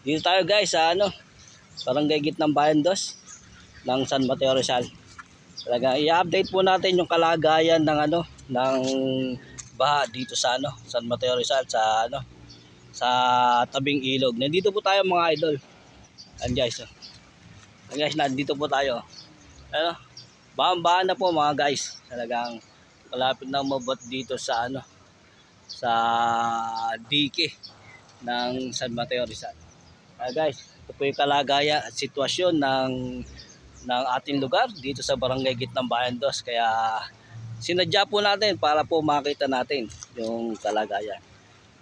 Dito tayo guys sa ano, barangay Gitnang Bayan Dos ng San Mateo Rizal. Talaga i-update po natin yung kalagayan ng ano, ng baha dito sa ano, San Mateo Rizal sa ano, sa tabing ilog. Nandito po tayo mga idol. Ayan guys. Oh. Ayan guys, nandito po tayo. Ano? Bahan-bahan na po mga guys. Talagang malapit na umabot dito sa ano, sa dike ng San Mateo Rizal. Ah guys, ito po yung kalagayan at sitwasyon ng ng ating lugar dito sa Barangay Gitnang Bayan Dos. Kaya sinadya po natin para po makita natin yung kalagayan.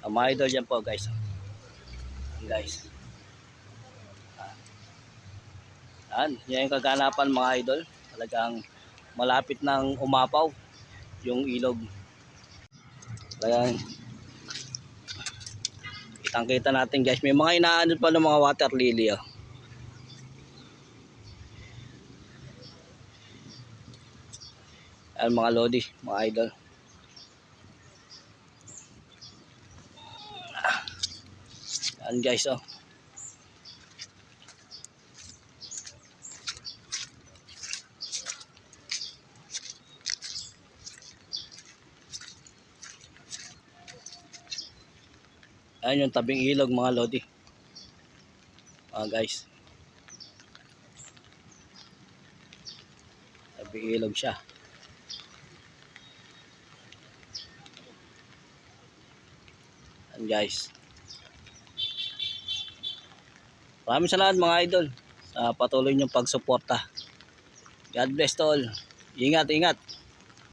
Ang mga idol dyan po guys. Yan, guys. Yan, yan yung kaganapan mga idol. Talagang malapit ng umapaw yung ilog. Talagang kitang kita natin guys. May mga inaano pa ng mga water lily oh. Ayan mga lodi, mga idol. Ayan guys oh. Ayan yung tabing ilog mga lodi. Ah guys. Tabing ilog siya. Ayan guys. Maraming salamat mga idol sa patuloy niyong pagsuporta. God bless to all. Ingat, ingat.